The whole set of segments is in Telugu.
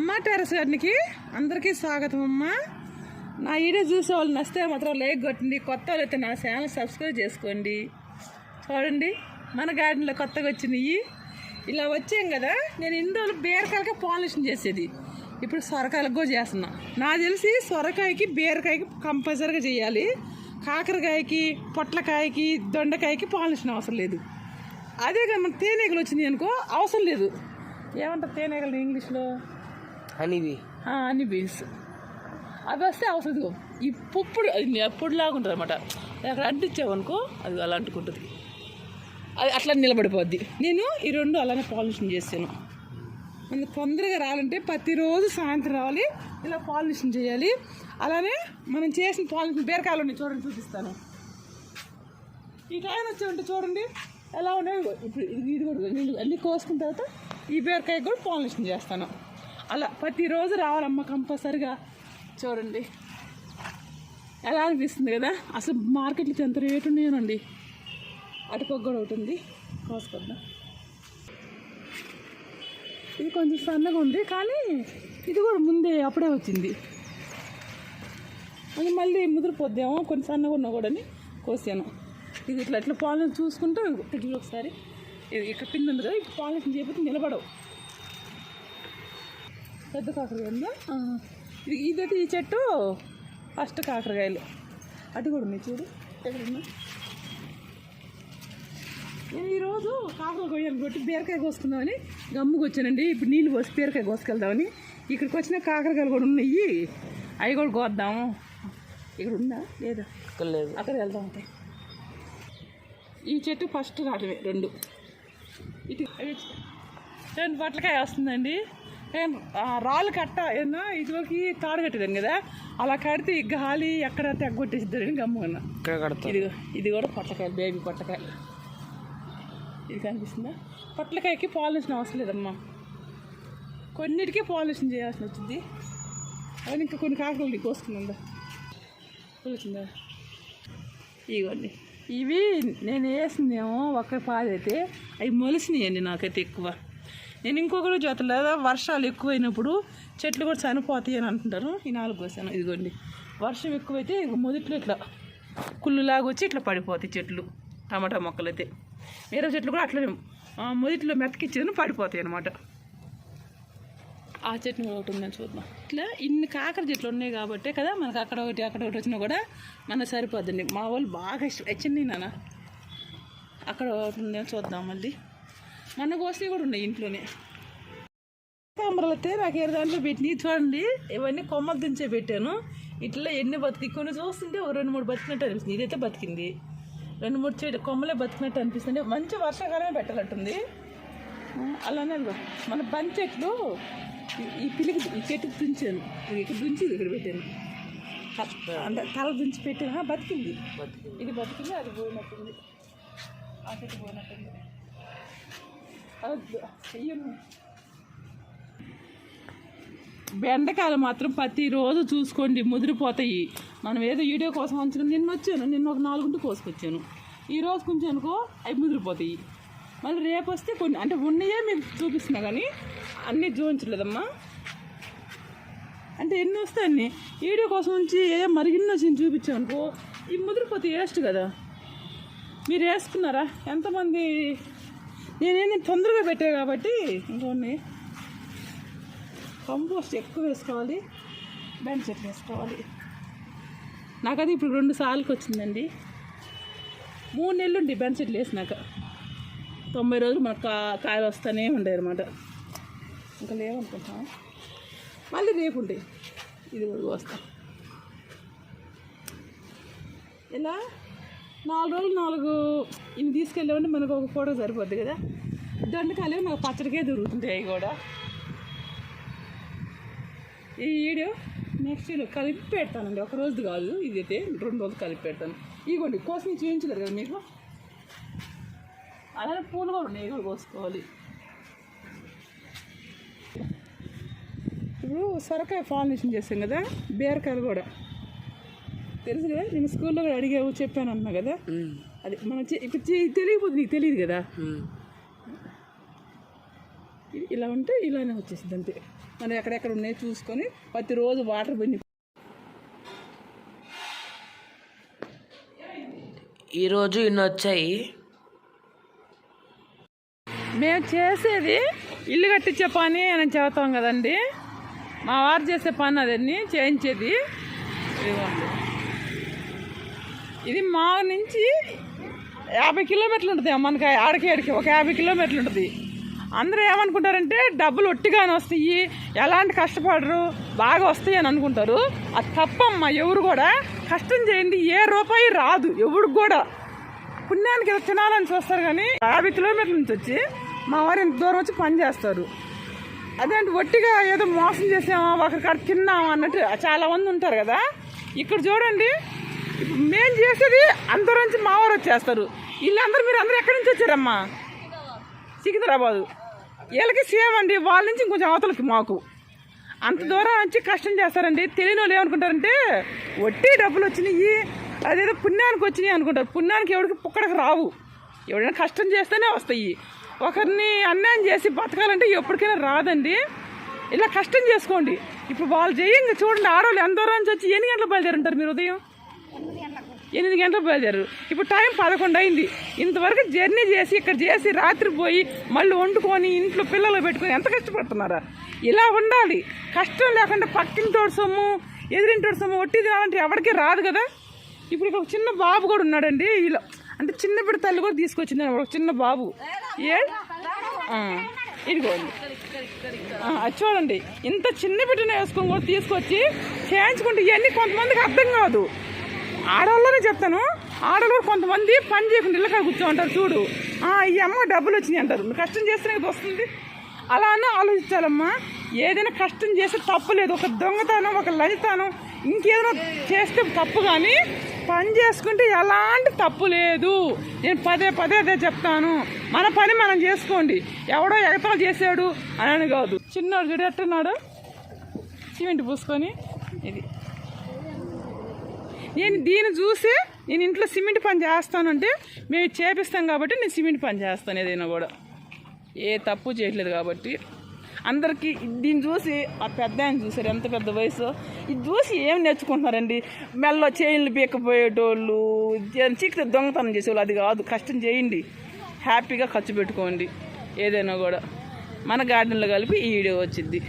అమ్మ టెరస్ గారికి అందరికీ స్వాగతం అమ్మా. నా వీడియో చూసే వాళ్ళు నచ్చితే మాత్రం లైక్ కొట్టండి కొత్త వాళ్ళు అయితే నా ఛానల్ సబ్స్క్రైబ్ చేసుకోండి. చూడండి మన గార్డెన్లో కొత్తగా వచ్చినాయి. ఇలా వచ్చాం కదా నేను ఇన్ని రోజులు బీరకాయలకి చేసేది. ఇప్పుడు సొరకాయలకు కూడా చేస్తున్నా. నాకు తెలిసి సొరకాయకి బీరకాయకి కంపల్సరీగా చేయాలి. కాకరకాయకి పొట్లకాయకి దొండకాయకి పాలిషన్ అవసరం లేదు. అదే కదా మన తేనెగలు వచ్చినాయి అనుకో అవసరం లేదు. ఏమంటారు తేనెగలు ఇంగ్లీష్లో? హనీబీ అన్ని బీన్స్ అవి వస్తే అవసరం ఇప్పుడు అది పొడిలాగా ఉంటుంది అనమాట అక్కడ అంటించామనుకో అది అలా అంటుకుంటుంది అది అట్లా నిలబడిపోద్ది. నేను ఈ రెండు అలానే పాల్యూషన్ చేశాను మనం తొందరగా రావాలంటే ప్రతిరోజు సాయంత్రం రావాలి ఇలా పాల్యూషన్ చేయాలి. అలానే మనం చేసిన పాలినేషన్ బీరకాయలు ఉన్నాయి చూడండి చూపిస్తాను. ఈ టైం వచ్చామంటే చూడండి ఎలా ఉన్నాయి. ఇప్పుడు ఇది కూడా అన్నీ కోసుకున్న తర్వాత ఈ బీరకాయ కూడా పాల్యూషన్ చేస్తాను. అలా ప్రతిరోజు రావాలమ్మ కంపల్సరిగా. చూడండి. ఎలా అనిపిస్తుంది కదా? అసలు మార్కెట్లో ఎంత రేటు ఉన్నాయోనండి. అటుపక్క కూడా ఒకటి ఉంది. కోసుకొద్దాం. ఇది కొంచెం సన్నగా ఉంది కానీ ఇది కూడా ముందే అప్పుడే వచ్చింది. అది మళ్ళీ ముదిరిపోద్దేమో కొన్ని సన్నగా ఉన్నా కూడా అని కోసాను. ఇది ఇట్లా ఇట్లా పాలన చూసుకుంటూ ఇట్లా ఒకసారి. ఇది ఇక్కడ పిన్ ఉంది కదా ఇప్పుడు పాలన చేయకపోతే నిలబడవు. పెద్ద కాకరకాయ ఉందా? ఆ. ఇది ఇదైతే ఈ చెట్టు ఫస్ట్ కాకరకాయలు. అటు కూడా ఉన్నాయి చూడు. ఎక్కడ ఉన్నా నేను ఈరోజు కాకర కొయ్యాలి కొట్టి బీరకాయ కోసుకుందామని గమ్ముకు వచ్చానండి. ఇప్పుడు నీళ్ళు పోసి బీరకాయ కోసుకెళ్దామని. ఇక్కడికి వచ్చిన కాకరకాయలు కూడా ఉన్నాయి. అవి కూడా కోద్దాము ఇక్కడ ఉందా? లేదా? ఇక్కడ లేదు. అక్కడ వెళ్దాం ఉంటాయి ఈ చెట్టు ఫస్ట్ రావడమే రెండు. ఇటు అవి చూడండి పొట్లకాయ వస్తుందండి. రాళ్ళు కట్ట ఏమన్నా? ఇదిలోకి తాడు కట్టేదాన్ని కదా? అలా కడితే ఈ గాలి ఎక్కడ గమ్ముకున్నా ఇక్కడ కడతారు. ఇది ఇది కూడా పొట్లకాయలు బేబీ పొట్లకాయలు ఇది కనిపిస్తుందా? పొట్లకాయకి పాలినేషన్ అవసరం లేదమ్మా. కొన్నిటికి పాలినేషన్ చేయాల్సి వచ్చింది. అవన్నీ ఇంకా కొన్ని కాకరలు కోసుకున్నా వచ్చిందా ఇవ్వండి ఇవి నేను వేసిందేమో ఒక పాదైతే. అవి మొలిసినాయండి నాకైతే ఎక్కువ. నేను ఇంకొకరు జత లేదా వర్షాలు ఎక్కువైనప్పుడు చెట్లు కూడా చనిపోతాయి అని అంటుంటారు. ఈ నాలుగు కోసాను. ఇదిగోండి. వర్షం ఎక్కువైతే మొదట్లో ఇట్లా కుళ్ళులాగా వచ్చి ఇట్లా పడిపోతాయి చెట్లు టమాటా మొక్కలు అయితే వేరే చెట్లు కూడా అట్లనే ఆ, మొదట్లో మెతకిచ్చేది పడిపోతాయి అనమాట ఆ చెట్టు ఒకటి ఉందని చూద్దాం. ఇట్లా ఇన్ని కాకర చెట్లు ఉన్నాయి కాబట్టే కదా మనకు అక్కడ ఒకటి అక్కడ ఒకటి వచ్చినా కూడా మనకు సరిపోద్దండి మా వాళ్ళు బాగా ఇష్టం. వచ్చింది నాన్న? అక్కడ ఒకటి ఉందని చూద్దాం మళ్ళీ. మన కోసి కూడా ఉన్నాయి ఇంట్లోనే. అయితే నాకు ఏ దాంట్లో పెట్టి చూడండి ఇవన్నీ కొమ్మలు దించే పెట్టాను. ఇట్లా ఎన్ని బతికి కొన్ని చూస్తుంటే ఓ రెండు మూడు బతికినట్టు అనిపిస్తుంది. ఇదైతే బతికింది. రెండు మూడు చెట్టు కొమ్మలే బతికినట్టు అనిపిస్తుంది. మంచి వర్షాకాలమే పెట్టాలంటుంది. అలానే మన బంతి చెట్లు ఈ- పిలికి ఈ చెట్టుకి దుంచాను ఇది ఇక్కడ దుంచి ఇక్కడ పెట్టాను. అంటే తల దుంచి పెట్టాను బతికింది. ఇది బతికింది అది పోయినట్టుంది. ఆ చెట్టు పోయినట్టుంది. బెండకాయలు మాత్రం ప్రతిరోజు చూసుకోండి ముదిరిపోతాయి. మనం ఏదో వీడియో కోసం ఉంచుకుని నిన్న వచ్చాను. నిన్న ఒక నాలుగుంటి కోసుకొచ్చాను. ఈ రోజు కొంచెం అనుకో అవి ముదిరిపోతాయి. మళ్ళీ రేపు వస్తే కొన్ని అంటే ఉన్నాయే మీకు చూపిస్తున్నా కానీ అన్నీ చూపించలేదమ్మా అంటే ఎన్ని వస్తాయి అన్ని? వీడియో కోసం ఉంచి ఏ మరిగిన్న వచ్చి చూపించాను అనుకో ఇవి ముదిరిపోతాయి వేస్ట్ కదా. మీరు వేసుకున్నారా? ఎంతమంది నేనేమి తొందరగా పెట్టా కాబట్టి ఇంకొన్ని కంపోస్ట్ ఎక్కువ వేసుకోవాలి బెండ్ చెట్లు వేసుకోవాలి. నాకు అది ఇప్పుడు రెండు సార్లకి వచ్చిందండి. మూడు నెలలు ఉండి బెండ్ చెట్లు వేసినాక. తొంభై రోజులు మనకు కా కాయలు వస్తూనే ఉండే అనమాట ఇంకా లేవనుకుంటాం. మళ్ళీ రేపు ఉండే. ఇది కూడా వస్తాం. ఇలా నాలుగు రోజులు నాలుగు ఇవి తీసుకెళ్ళామంటే మనకు ఒక ఫోటో సరిపోద్ది కదా. దొండకాయలు నాకు పచ్చడికే దొరుకుతుంటాయి అవి కూడా. ఈ వీడియో నెక్స్ట్ వీడియో కలిపి పెడతానండి. ఒక రోజు కాదు ఇదైతే రెండు రోజులు కలిపి పెడతాను. ఇవ్వండి కోసం చూపించలేరు కదా మీకు? అలానే పూలు కూడా ఉన్నాయి కూడా కోసుకోవాలి. ఇప్పుడు సొరకాయ పాలినేషన్ చేస్తాం కదా బీరకాయలు కూడా. తెలుసు కదా? నేను స్కూల్లో కూడా అడిగావు చెప్పాను అన్నా కదా? అది మనం ఇప్పుడు తెలియకపోతే నీకు తెలియదు కదా? ఇలా ఉంటే ఇలానే వచ్చేసింది అంతే. మనం ఎక్కడెక్కడ ఉన్నాయి చూసుకొని ప్రతిరోజు వాటర్ బండి ఈరోజు ఇన్ని వచ్చాయి. మేము చేసేది ఇల్లు కట్టించే పని అని చెబుతాం కదండి. మా వారు చేసే పని అదన్నీ చేయించేది. ఇదిగోండి. ఇది మా నుంచి యాభై కిలోమీటర్లు ఉంటుంది మనకి ఆడికి ఆడికి ఒక యాభై కిలోమీటర్లు ఉంటుంది. అందరూ ఏమనుకుంటారంటే డబ్బులు ఒట్టిగానే వస్తాయి ఎలాంటి కష్టపడరు బాగా వస్తాయి అని అనుకుంటారు. అది తప్పమ్మా ఎవరు కూడా కష్టం చేయండి ఏ రూపాయి రాదు ఎవరికి కూడా. పుణ్యానికి ఏదో తినాలని చూస్తారు కానీ యాభై కిలోమీటర్ల నుంచి వచ్చి మా వారు ఇంత దూరం వచ్చి పని చేస్తారు. అదేంటి ఒట్టిగా ఏదో మోసం చేసామా ఒకరికాడ తిన్నామా అన్నట్టు చాలా మంది ఉంటారు కదా. ఇక్కడ చూడండి మేము చేసేది అందరి నుంచి మావారు వచ్చేస్తారు. వీళ్ళందరూ మీరు అందరూ ఎక్కడి నుంచి వచ్చారమ్మా? సికింద్రాబాదు. వీళ్ళకి సేమ్ అండి వాళ్ళ నుంచి ఇంకొంచెం అవతలకి మాకు. అంత దూరం వచ్చి కష్టం చేస్తారండి. తెలియని వాళ్ళు ఏమనుకుంటారంటే వడ్డీ డబ్బులు వచ్చినాయి అదేదో పుణ్యానికి వచ్చినాయి అనుకుంటారు. పుణ్యానికి ఎవరికి పుక్కడికి రావు. ఎవరైనా కష్టం చేస్తేనే వస్తాయి. ఒకరిని అన్యాయం చేసి బతకాలంటే ఎప్పటికైనా రాదండి. ఇలా కష్టం చేసుకోండి. ఇప్పుడు వాళ్ళు చేయంగా చూడండి ఆడవాళ్ళు ఎంత దూరం నుంచి వచ్చి ఎన్ని గంటలు బయలుదేరుంటారు మీరు ఉదయం? ఎనిమిది గంటలకు బయలుదేరారు. ఇప్పుడు టైం పదకొండు అయింది. ఇంతవరకు జర్నీ చేసి ఇక్కడ చేసి రాత్రి పోయి మళ్ళీ వండుకొని ఇంట్లో పిల్లలు పెట్టుకొని ఎంత కష్టపడుతున్నారా? ఇలా ఉండాలి. కష్టం లేకుండా పక్కింటోడు సొమ్ము ఎదురింటోడు సొమ్ము ఒట్టి తినాలంటే ఎవరికీ రాదు కదా. ఇప్పుడు ఇక్కడ ఒక చిన్న బాబు కూడా ఉన్నాడండి. ఇలా అంటే చిన్న బిడ్డ తల్లి కూడా తీసుకొచ్చింది ఒక చిన్న బాబు. ఏ? ఇదిగోండి అది చూడండి. ఇంత చిన్న బిడ్డను వేసుకొని కూడా తీసుకొచ్చి చేయించుకుంటే ఇవన్నీ కొంతమందికి అర్థం కాదు. ఆడవాళ్ళనే చెప్తాను. ఆడవాళ్ళు కొంతమంది పని చేయకుండా ఇళ్ళకాడ కూర్చోమంటారు చూడు. ఈ అమ్మ డబ్బులు వచ్చినాయి అంటారు. కష్టం చేస్తేనే ఇది వస్తుంది. అలా అని ఆలోచించాలమ్మా. ఏదైనా కష్టం చేస్తే తప్పులేదు ఒక దొంగతనం ఒక లలితనం ఇంకేదైనా చేస్తే తప్పు కానీ పని చేసుకుంటే ఎలాంటి తప్పు లేదు. నేను పదే పదే అదే చెప్తాను. మన పని మనం చేసుకోండి. ఎవడో ఎగతాలు చేసాడు అని అని కాదు. చిన్నోడు చూడు ఎట్టున్నాడు సిమెంట్ పూసుకొని ఇది. నేను దీన్ని చూసి నేను ఇంట్లో సిమెంట్ పని చేస్తానంటే మేము చేపిస్తాం కాబట్టి నేను సిమెంట్ పని చేస్తాను ఏదైనా కూడా. ఏ తప్పు చేయట్లేదు కాబట్టి. అందరికీ దీన్ని చూసి ఆ పెద్ద ఆయన చూశారు ఎంత పెద్ద వయసు? ఇది చూసి ఏం నేర్చుకుంటున్నారండి? మెల్ల చైన్లు పీకపోయేటోళ్ళు చీకటి దొంగతనం చేసేవాళ్ళు అది కాదు కష్టం చేయండి. హ్యాపీగా ఖర్చు పెట్టుకోండి. ఏదైనా కూడా. మన గార్డెన్లో కలిపి ఈ వీడియో వచ్చింది.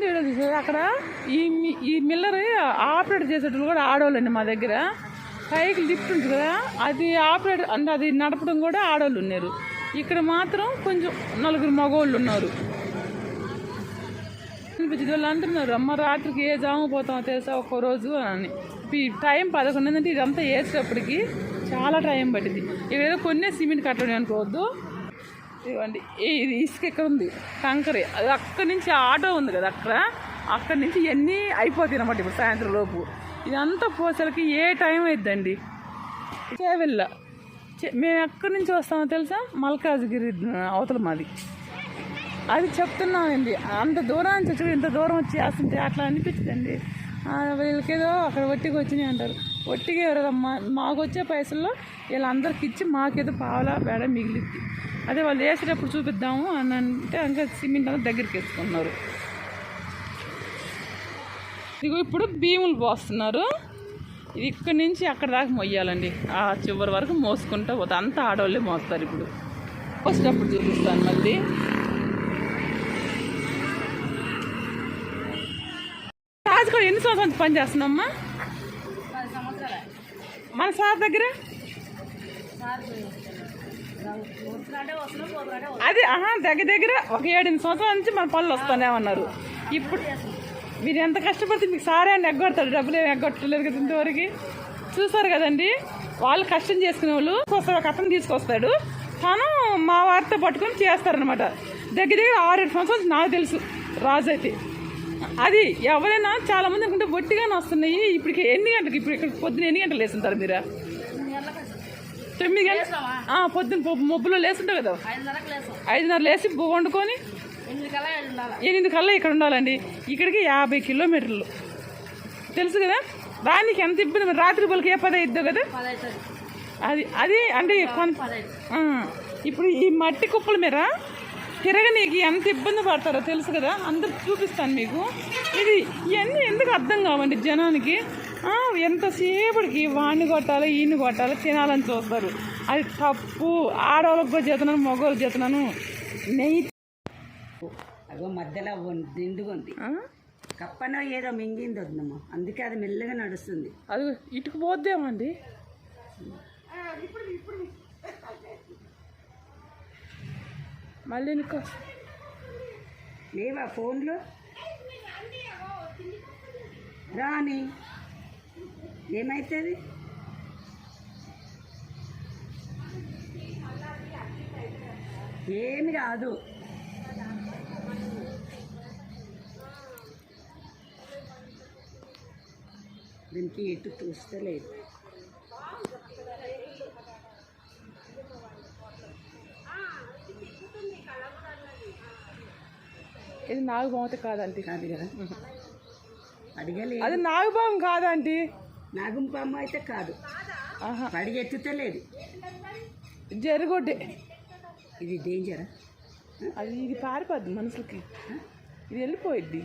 అక్కడ ఈ మి- ఈ మిల్లర్ ఆపరేట్ చేసేటప్పుడు కూడా ఆడవాళ్ళండి మా దగ్గర. పైకి లిఫ్ట్ ఉంటుంది కదా అది ఆపరేట్ అంటే అది నడపడం కూడా ఆడవాళ్ళు ఉన్నారు. ఇక్కడ మాత్రం కొంచెం నలుగురు మగవాళ్ళు ఉన్నారు. అనిపించింది వాళ్ళు అంటున్నారు అమ్మ రాత్రికి ఏ జాము పోతామో తెలుసా ఒక్కో రోజు? అని. ఈ టైం పదకొండు అంటే ఇదంతా వేసేటప్పటికి చాలా టైం పట్టింది. ఇక్కడ ఏదో కొన్ని సిమెంట్ కట్టడం అనుకోవద్దు. ఇవ్వండి ఇది ఇసుక ఎక్కడ ఉంది? కంకరే అది అక్కడి నుంచి ఆటో ఉంది కదా అక్కడ. అక్కడి నుంచి ఇవన్నీ అయిపోతాయి అన్నమాట ఇప్పుడు సాయంత్రం లోపు. ఇదంతా పోసలకి ఏ టైం అయిద్దండి? చేవెళ్ళ. మేము ఎక్కడి నుంచి వస్తామో తెలుసా? మల్కాజ్గిరి అవతల మాది. అది చెప్తున్నానండి. అంత దూరం నుంచి వచ్చి ఇంత దూరం వచ్చి చేస్తుంటే అట్లా అనిపించదండి. వీళ్ళకేదో అక్కడ ఒట్టికి వచ్చినాయి అంటారు. ఒట్టికి ఎవరమ్మా మాకు వచ్చే పైసల్లో వీళ్ళందరికి ఇచ్చి మాకేదో పావలా పేడ మిగిలిద్ది. అదే వాళ్ళు వేసేటప్పుడు చూపిద్దాము అని అంటే ఇంకా సిమెంట్ అంతా దగ్గరికి వేసుకున్నారు. ఇదిగో ఇప్పుడు భీములు పోస్తున్నారు. ఇది ఇక్కడి నుంచి అక్కడ దాకా మొయ్యాలండి. ఆ చివరి వరకు మోసుకుంటూ పోతే. అంతా ఆడవాళ్ళే మోస్తారు ఇప్పుడు. పోసేటప్పుడు చూపిస్తాను మళ్ళీ. రాజు కూడా ఎన్ని సంవత్సరాలు పని చేస్తున్నామ్మా మన సార్ దగ్గర? అది ఆహా దగ్గర దగ్గర ఒక ఏడెనిమిది సంవత్సరాల నుంచి మన పనులు వస్తానే ఉన్నారు. ఇప్పుడు మీరు ఎంత కష్టపడితే మీకు సారే అని ఎగ్గొడతాడు డబ్బులు ఏమి ఎగ్గొట్టలేదు కదా ఇంతవరకు. చూసారు కదండి వాళ్ళు కష్టం చేసుకునే వాళ్ళు. వస్తాడు ఒక అతను తీసుకొస్తాడు. తను మా వారితో పట్టుకొని చేస్తారనమాట దగ్గర దగ్గర ఆరేడు సంవత్సరాల నుంచి నాకు తెలుసు రాజు అయితే. అది ఎవరైనా చాలామంది అనుకుంటే ఒట్టిగానే వస్తున్నాయి. ఇప్పటికి ఎన్ని గంటలకు ఇప్పుడు ఇక్కడ పొద్దున ఎన్ని గంటలు వేస్తుంటారు మీరు? తొమ్మిది గంటలు ఆ, పొద్దున పొ- మబ్బులో లేస్తుంటావు కదా. ఐదున్నర లేసి వండుకొని ఎనిమిది కల్లా ఇక్కడ ఉండాలండి. ఇక్కడికి యాభై కిలోమీటర్లు. తెలుసు కదా? దానికి ఎంత ఇబ్బంది రాత్రి పలికి ఏ పది అయిద్దో కదా? అది అది అంటే ఇప్పుడు ఈ మట్టి కుప్పల మీద తిరగనీకి ఎంత ఇబ్బంది పడతారో తెలుసు కదా? అందరు చూపిస్తాను మీకు. ఇది ఇవన్నీ ఎందుకు అర్థం కావండి జనానికి? ఎంతసేపటికి వాడిని కొట్టాలి ఈయన్ని కొట్టాలి తినాలని చూస్తారు. అది తప్పు. ఆడవాళ్ళకి చేతున్నాను మగవాళ్ళకి చేస్తున్నాను నెయ్యి అగో మధ్యలో ఆ? కప్పనో ఏదో మింగింది వద్దమ్మా. అందుకే అది మెల్లగా నడుస్తుంది. అది ఇటుకు పోద్దేమండి? మళ్ళీ నీకు లేవా ఫోన్లో? రాని ఏమవుతుంది ఏమి కాదు దీనికి ఎటు చూస్తలేదు ఇది నాగభావతి కాదండి కాదు కదా. అడిగలేదు. అది నాగభావం కాదండి నాగంపాము అయితే కాదు. ఆహా. పడి ఎత్తుతలేదు. జరగొడ్డే. ఇది డేంజరా? అది ఇది పారిపోద్ది మనుషులకి. ఇది వెళ్ళిపోయిద్ది.